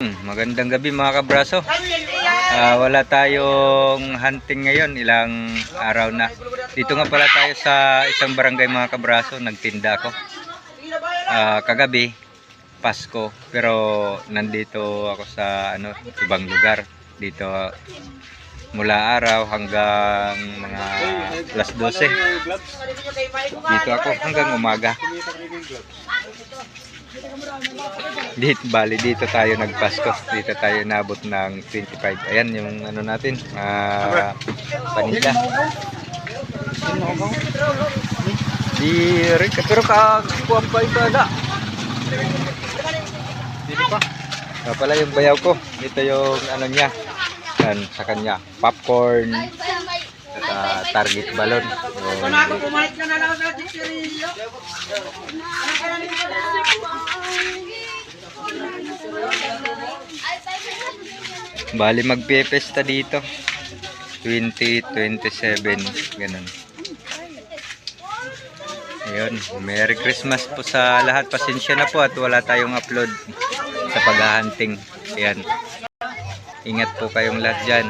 Hmm, Magandang gabi mga kabraso. Ah, wala tayong hunting ngayon, ilang araw na. Dito nga pala tayo sa isang barangay mga kabraso, nagtinda ako. Ah, kagabi, Pasko, pero nandito ako sa ano, ibang lugar. Dito mula araw hanggang mga alas 12. Dito ako hanggang umaga. Dito, bali dito tayo nagpasko. Dito tayo nabot ng 25. Ayan yung ano natin, ah paninda. Di rin ka, pero kakuha pa iba na. Dito pa. Ah, pala yung bayaw ko. Dito yung ano niya. Yan, sa kanya. Popcorn. At ah, target balon. Yung, Bumalik ka na lang sa chichirillo. Bali magpipesta dito. 2027 ganun. Ayun, Merry Christmas po sa lahat. Pasensya na po at wala tayong upload sa paghahunting. Ayan. Ingat po kayong lahat dyan.